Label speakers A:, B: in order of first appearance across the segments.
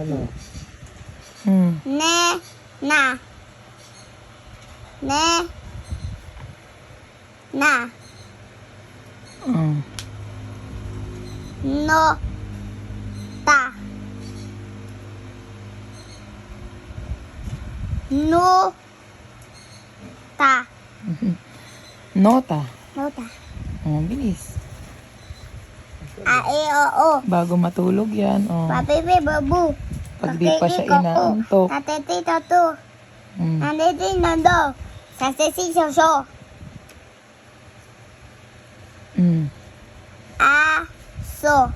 A: ano?
B: Hmm.
C: Ne, na. Ne, na.
B: Oh.
C: No, ta. No, ta.
B: Nota.
C: No, ta.
B: Oh, bilis.
C: A, E, O, O.
B: Bago matulog yan. Oh.
C: Papipi, babu.
B: Pag di pa siya inaantok.
C: Tatiti, tatu.
B: Hmm.
C: Nanditi, nando. Sasisi, soso.
B: Hmm.
C: A, so.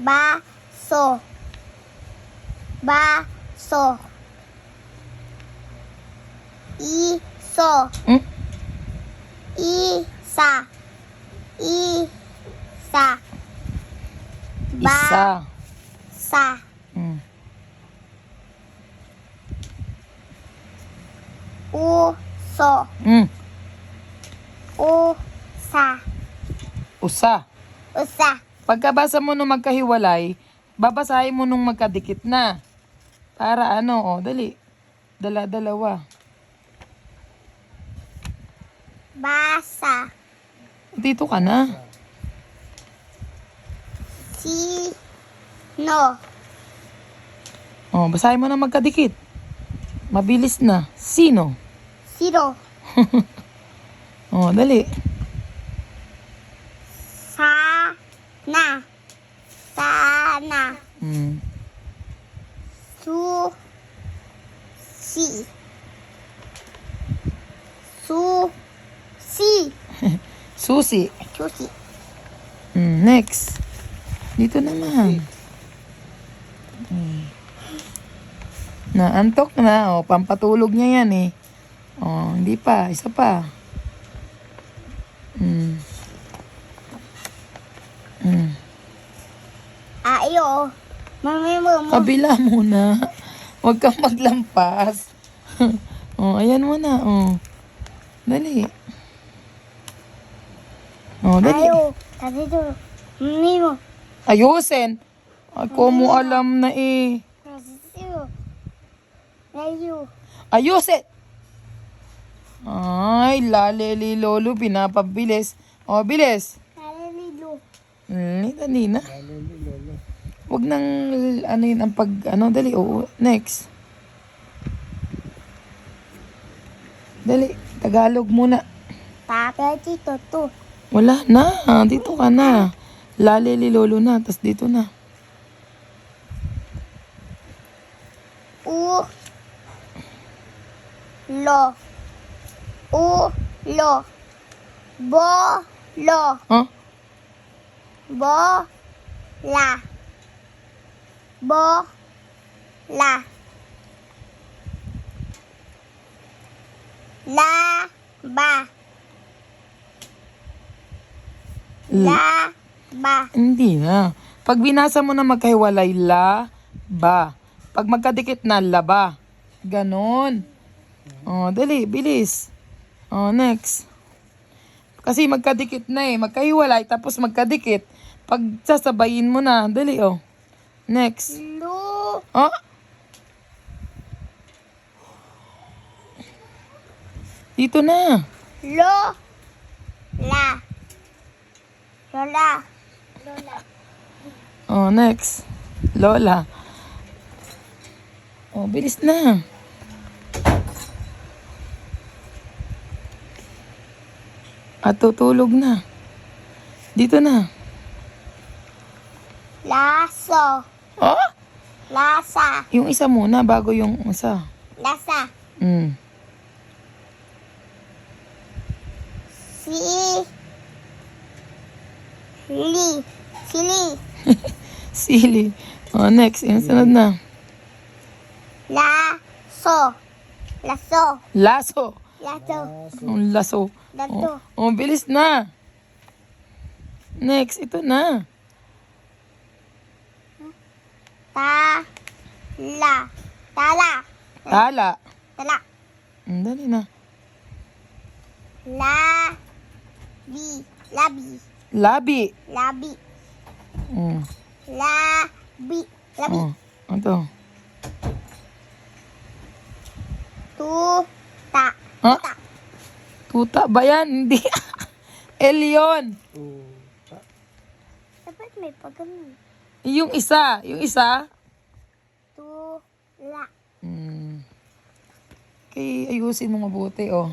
C: Ba, so. Ba, so. I, so.
B: Hmm?
C: I, sa. I, sa. Ba,
B: Isa.
C: Sa.
B: Hmm.
C: U, so.
B: Hmm.
C: U, sa.
B: Usa.
C: Usa.
B: Pagkabasa mo nung magkahiwalay, babasahin mo nung magkadikit na. Para ano, oh, dali. Dala-dalawa.
C: Basa.
B: Dito ka na.
C: Si, no.
B: Oh, basahin mo na magkadikit. Mabilis na. Sino?
C: Siro.
B: Oh, dali.
C: Sa, na. Sana.
B: Hmm.
C: Su, si. Su, si.
B: Susi.
C: Susi.
B: Hmm, next. Dito naman. Hmm. Naantok na. Oh, pampatulog niya yan eh. Oh, hindi pa. Isa pa. Hmm. Hmm.
C: Ayo. Mami mo mo.
B: Kabila muna. Huwag kang maglampas. oh, ayan mo na. Oh. Dali. Oh, dali.
C: Ayo. Tati to. Mami mo.
B: Ayusin. Ako mo alam na eh.
C: Siro. Ayo.
B: Ayusin! Ay, laleli lolo, pinapabilis. O, bilis.
C: Naliligo.
B: Dali, dali na. Huwag nang, ano yun, ang pag, ano, dali, oo, next. Dali, Tagalog muna.
C: Tata dito to.
B: Wala na, dito ka na. Laleli lolo na, tas dito na.
C: U. Lo. U. Lo. Bo. Lo.
B: Huh?
C: Bo. La. Bo. La. La. Ba. La. Ba.
B: Hindi na. Pag binasa mo na magkahiwalay, la, ba. Pag magkadikit na, laba. Ganon. Oh, dali, bilis. Oh, next. Kasi magkadikit na eh. Magkahiwalay, tapos magkadikit. Pag sasabayin mo na, dali oh. Next.
C: Lu.
B: Oh. Dito na.
C: Lo. La. Lola. Lola.
B: Oh, next. Lola. Oh, bilis na. At tutulog na. Dito na.
C: Laso.
B: Oh?
C: Lasa.
B: Yung isa muna bago yung isa.
C: Lasa.
B: Mm.
C: Si. Li. Sili.
B: Sili. Oh, next. Yung sunod na.
C: Laso. Laso.
B: Laso.
C: Laso.
B: Ang laso.
C: Dato.
B: Oh, bilis na. Next. Ito na.
C: Ta. La. Tala.
B: Tala.
C: Tala.
B: Mm, dali na.
C: La. Bi. Labi.
B: Labi.
C: Labi.
B: Mm.
C: La. Bi. Labi.
B: Oh, ano to?
C: Tuta.
B: Ha?
C: Tuta.
B: Tuta ba yan? Hindi. Yun.
C: Dapat may pagano.
B: Yung isa. Yung isa.
C: Tula.
B: Hmm. Okay, ayusin mo mabuti, oh.